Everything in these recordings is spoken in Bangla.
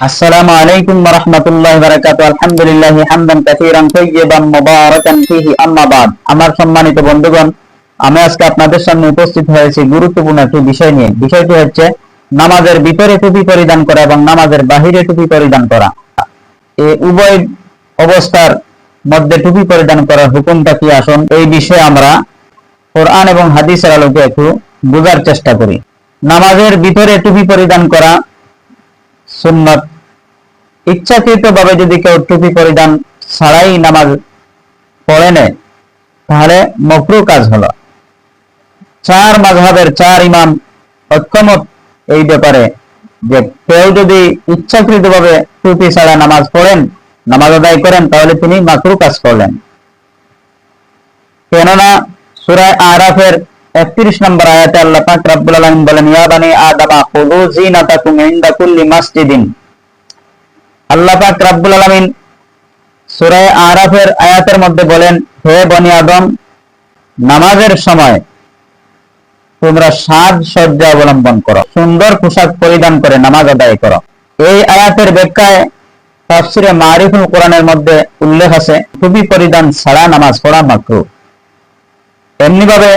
আসসালামু আলাইকুম ওয়া রাহমাতুল্লাহি ওয়া বারাকাতুহু। আলহামদুলিল্লাহ হামদান কাসীরান তাইয়্যিবান মুবারাকান ফীহি। أما বাদ। আমার সম্মানিত বন্ধুগণ, আমি আজকে আপনাদের সামনে উপস্থিত হয়েছি গুরুত্বপূর্ণ একটি বিষয় নিয়ে। বিষয়টি হচ্ছে নামাজের ভিতরে টুপি পরিধান করা এবং নামাজের বাহিরে টুপি পরিধান করা। এই উভয় অবস্থার মধ্যে টুপি পরিধান করার হুকুমটা কি আসুন এই বিষয়ে আমরা কোরআন এবং হাদিসের আলোকে একটু বোঝার চেষ্টা করি। নামাজের ভিতরে টুপি পরিধান করা সুন্নত। ইচ্ছাকৃত ভাবে যদি কেউ টুপি পরিধান ছাড়াই নামাজ পড়ে নেয়, তাহলে মকরু কাজ হলো। চার মাঝহাবের চার ইমাম ঐক্যমত এই ব্যাপারে যে কেউ যদি ইচ্ছাকৃত ভাবে টুপি ছাড়া নামাজ পড়েন, নামাজ আদায় করেন, তাহলে তিনি মাকরু কাজ করলেন। কেননা সুরায় আরাফের একত্রিশ নম্বর আয়াতে আল্লাহ পাক রাব্বুল আলামিন বলেন, ইয়া বানি আদামা খুযু যিনাতাকুম ইনদা কুল্লি মাসজিদিন। আল্লাহ পাক রাব্বুল আলামিন সূরা আরাফের আয়াতের মধ্যে বলেন, হে বনি আদম, নামাজের সময় তোমরা সাজ সজ্জা অবলম্বন করো, সুন্দর পোশাক পরিধান করে নামাজ আদায় করো। এই আয়াতের ব্যাখ্যায় তাফসিরে মারিফুল কোরআনের মধ্যে উল্লেখ আছে টুপি পরিধান ছাড়া নামাজ পড়া মাকরু। এমনি ভাবে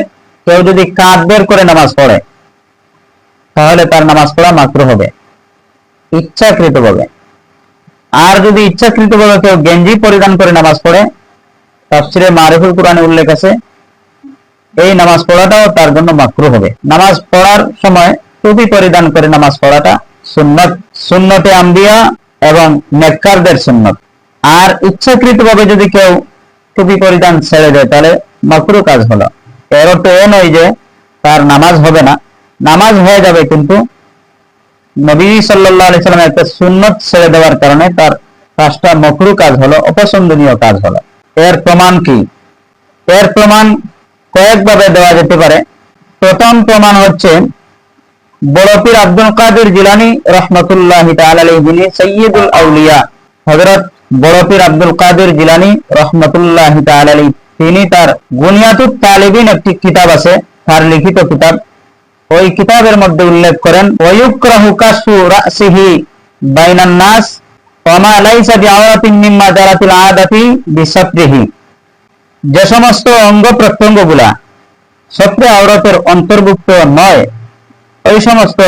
কেউ যদি কাঁধ বের করে নামাজ পড়ে, তাহলে তার নামাজ পড়া মাকরু হবে। ইচ্ছাকৃত ভাবে। আর যদি ইচ্ছাকৃত ভাবে কেউ গেঞ্জি পরিধান করে নামাজ পড়ে, তাফসিরে মারিফুল কোরআনে উল্লেখ আছে, এই নামাজ পড়াটাও তার জন্য মাকরু হবে। নামাজ পড়ার সময় টুপি পরিধান করে নামাজ পড়াটা সুন্নত, সুন্নতে আম্বিয়া এবং নেককারদের সুন্নত। আর ইচ্ছাকৃত ভাবে যদি কেউ টুপি পরিধান ছেড়ে দেয়, তাহলে মাকরু কাজ হলো। এর নয় যে, তার নামাজ হবে না। নামাজ হয়ে যাবে কিন্তু নবী সাল্লাহ একটা সুন্নত ছেড়ে দেওয়ার কারণে তার কাজটা মকরু কাজ হলো, অপছন্দনীয় কাজ হলো। এর প্রমাণ কি? এর প্রমাণ কয়েকভাবে দেওয়া যেতে পারে। প্রথম প্রমাণ হচ্ছে, বড়পীর আব্দুল কাদের জিলানি রহমতুল্লাহ আলী সৈয়দুল আউলিয়া হজরত বড়পীর আব্দুল কাদের জিলানি রহমতুল্লাহ আলী তিনি তার গুনিয়াতুত তালিবিন একটি কিতাব আছে, তার লিখিত কিতাব। ওই কিতাবের মধ্যে উল্লেখ করেন, ওয়ুকরাহু কাসু রাসিহি বাইনান নাস, ওমা লাইসা বিআওরাতিন মিম্মা জারাতিল আদাতি বিসাত্রিহি যে সমস্ত অঙ্গ প্রত্যঙ্গগুলা সত্রে আওরাতের অন্তর্ভুক্ত নয়, ওই সমস্ত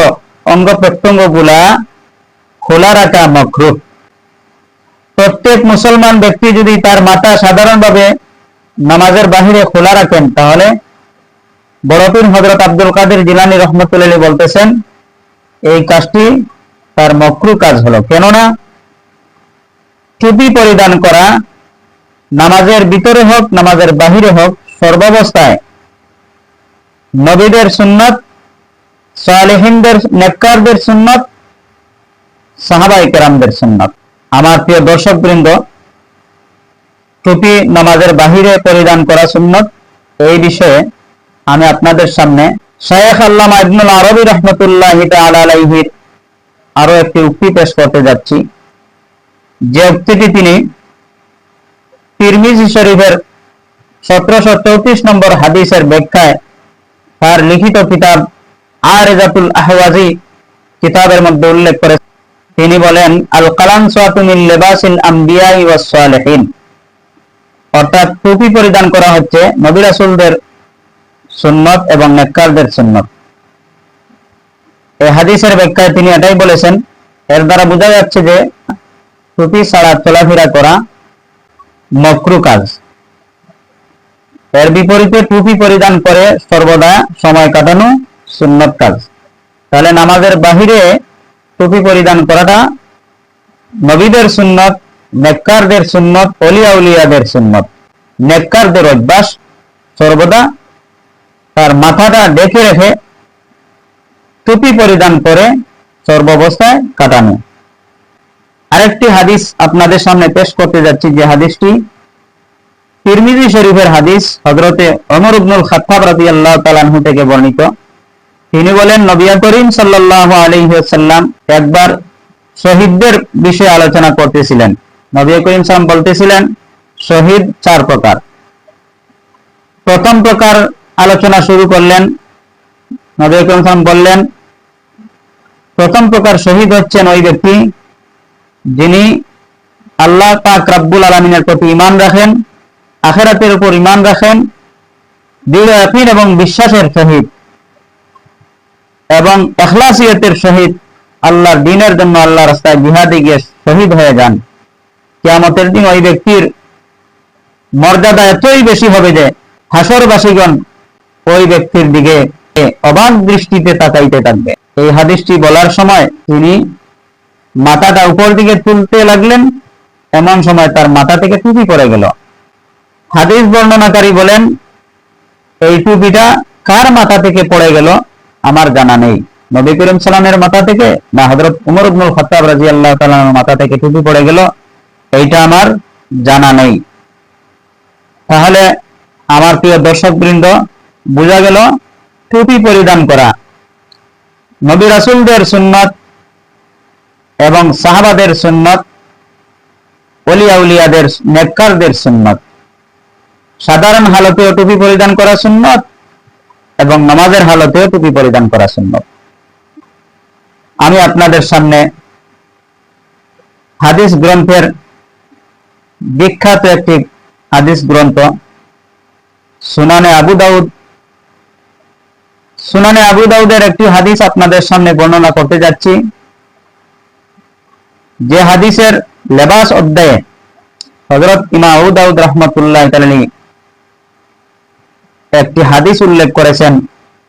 অঙ্গ প্রত্যঙ্গগুলা খোলা রাখা মকরু প্রত্যেক মুসলমান ব্যক্তি যদি তার মাথা সাধারণভাবে নামাজের বাহিরে খোলা রাখেন, তাহলে বড়পীর হজরত আব্দুল কাদের জিলানি রহমতুল্লাহ বলতেছেন, এই কাজটি তার মকরু কাজ হলো। কেননা, টুপি পরিধান করা নামাজের ভিতরে হোক, নামাজের বাহিরে হোক, সর্বাবস্থায় নবীদের সুন্নত, সালেহিনদের, নেককারদের সুন্নত সাহাবাই কেরামদের সুন্নত। আমার প্রিয় দর্শক বৃন্দ টুপি নামাজের বাহিরে পরিধান করা সুন্নত। এই বিষয়ে আমি আপনাদের সামনে শায়েখ আল্লামা ইবনুল আরবি রহমতুল্লাহ আলাইহির আরও একটি উক্তি পেশ করতে যাচ্ছি। যে উক্তিটি তিনি তিরমিজি শরীফের সতেরোশো চৌত্রিশ নম্বর হাদিসের ব্যাখ্যায় তার লিখিত কিতাব আর এজাতুল আহওয়াজি কিতাবের মধ্যে উল্লেখ করে তিনি বলেন আল কালাম সোয়াতুমিল লেবাসিল আম্বিয়াই ওয়াস সালেহিন অর্থাৎ টুপি পরিধান করা হচ্ছে নবী রাসূলদের সুন্নত এবং নেককারদের সুন্নত। এই হাদিসের ব্যাখ্যায় তিনি এটাই বলেছেন, এর দ্বারা বোঝা যাচ্ছে যে টুপি ছাড়া চলাফেরা করা মকরু কাজ। এর বিপরীতে টুপি পরিধান করে সর্বদা সময় কাটানো সুন্নত কাজ। তাহলে নামাজের বাহিরে টুপি পরিধান করাটা নবীদের সুন্নত, নেককারদের সুন্নত, অলিয়া উলিয়াদের সুন্নত। নেককারদের অভ্যাস সর্বদা তার মাথাটা ডেকে রেখে টুপি পরিধান করে সর্বাবস্থায় কাটানো। আরেকটি হাদিস আপনাদের সামনে পেশ করতে যাচ্ছি যে হাদিসটি তিরমিজি শরীফের হাদিস হজরতে অমর উবনুল খাত্তাব রাদিয়াল্লাহু তাআলা আনহু থেকে বর্ণিত। তিনি বলেন নবিয়া করিম সাল্লাল্লাহু আলাইহি ওয়াসাল্লাম একবার শহীদদের বিষয়ে আলোচনা করতেছিলেন। নবী করিম সাল্লাম বলতেছিলেন শহীদ চার প্রকার। প্রথম প্রকার আলোচনা শুরু করলেন বললেন, প্রথম প্রকার শহীদ হচ্ছেন ওই ব্যক্তি যিনি আল্লাহ পাক রাব্বুল আলমিনের প্রতি ইমান রাখেন, আখেরাতের উপর ইমান রাখেন, দৃঢ় ইয়াকিন এবং বিশ্বাসের সহিত এবং এখলাসিয়তের সহিত আল্লাহর দিনের জন্য আল্লাহ রাস্তায় জিহাদে গিয়ে শহীদ হয়ে যান। কিয়ামতের দিন ওই ব্যক্তির মর্যাদা এতই বেশি হবে যে হাসরবাসীগণ ওই ব্যক্তির দিকে অবাক দৃষ্টিতে তাকাইতে থাকবে। এই হাদিসটি বলার সময় তিনি মাথাটা উপর দিকে তুলতে লাগলেন, এমন সময় তার মাথা থেকে টুপি পড়ে গেল। হাদিস বর্ণনাকারী বলেন, এই টুপিটা কার মাথা থেকে পড়ে গেল আমার জানা নেই। নবী করিম সালামের মাথা থেকে না হজরত উমর ইবনুল খত্তাব রাজি আল্লাহ মাথা থেকে টুপি পড়ে গেল, এইটা আমার জানা নেই। তাহলে আমার প্রিয় দর্শক বৃন্দ বোঝা গেল টুপি পরিধান করা। নবী রাসুলদের সুন্নত এবং সাহাবাদের সুন্নত অলিয়া উলিয়াদের, নেককারদের সুন্নত। সাধারণ হালতেও টুপি পরিধান করা সুন্নত এবং নামাজের হালতেও টুপি পরিধান করা সুন্নত। আমি আপনাদের সামনে হাদিস গ্রন্থের বিখ্যাত একটি হাদিস গ্রন্থ। সুনানে আবু দাউদ সুনানে আবু দাউদের একটি হাদিস আপনাদের সামনে বর্ণনা করতে যাচ্ছি। যে হাদিসের লেবাস অধ্যায়ে হজরত ইমা আবু দাউদ রহমতুল্লাহ তালী একটি হাদিস উল্লেখ করেছেন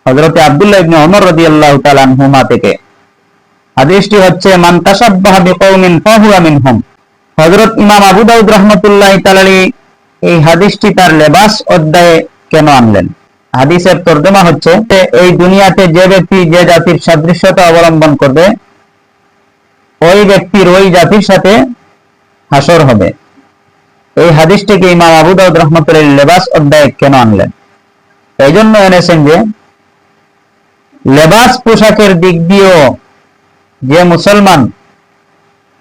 হজরতে আব্দুল্লাহ ইবনে ওমর রাদিয়াল্লাহু তাআলা আনহুমা থেকে। হাদিসটি হচ্ছে, মান তাসাব্বাহা বিকওমিন ফাহুয়া মিনহুম। হযরত ইমাম আবু দাউদ রাহমাতুল্লাহ তাআলা এই হাদিসটি তার লেবাস অধ্যায়ে কেন আনলেন? হাদিসের তর্জমা হচ্ছে এই দুনিয়াতে যে ব্যক্তি যে জাতির সাদৃশ্যতা অবলম্বন করবে, ওই ব্যক্তির ওই জাতির সাথে হাসর হবে। এই হাদিসটিকে ইমাম আবু দাউদ রহমতুল্লাহ লেবাস অধ্যায়ে কেন আনলেন? এই জন্য এনেছেন যে, লেবাস পোশাকের দিক দিয়েও যে মুসলমান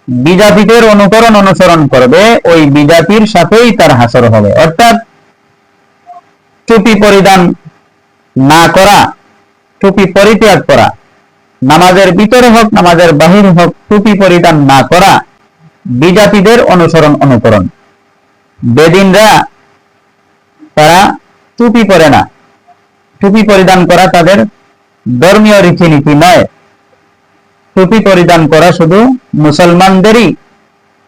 বিজাতিদের অনুকরণ অনুসরণ করবে, ওই বিজাতির সাথেই তার হাসর হবে। অর্থাৎ টুপি পরিধান না করা, টুপি পরিত্যাগ করা, নামাজের ভিতরে হোক, নামাজের বাহির হোক, টুপি পরিধান না করা, বিজাতিদের অনুসরণ অনুকরণ। বেদিনরা তারা টুপি পরে না। টুপি পরিধান করা তাদের ধর্মীয় রীতিনীতি নয়। টুপি পরিধান করা শুধু মুসলমানদেরই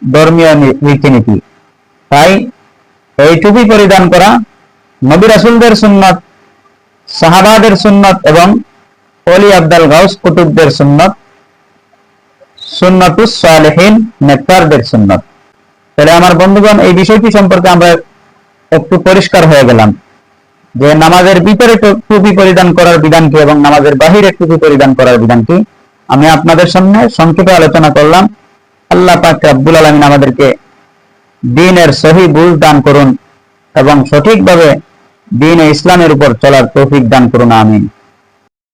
ধর্মীয় রীতিনীতি তাই এই টুপি পরিধান করা নবী রাসুলদের সুন্নত, সাহাবাদের সুন্নত এবং অলি আব্দাল গাউস কুতুবদের সুন্নত, সুন্নতুস সালেহীন নেতারদের সুন্নত। তাহলে আমার বন্ধুগণ, এই বিষয়টি সম্পর্কে আমরা একটু পরিষ্কার হয়ে গেলাম যে নামাজের ভিতরে টুপি পরিধান করার বিধান কি এবং নামাজের বাহিরে টুপি পরিধান করার বিধান কি? আমি আপনাদের সামনে সংক্ষেপে আলোচনা করলাম। আল্লাহ পাক আব্বুল আলমিন আমাদেরকে দিনের সহি বুঝ দান করুন এবং সঠিকভাবে দিন ইসলামের উপর চলার তৌফিক দান করুন, আমিন।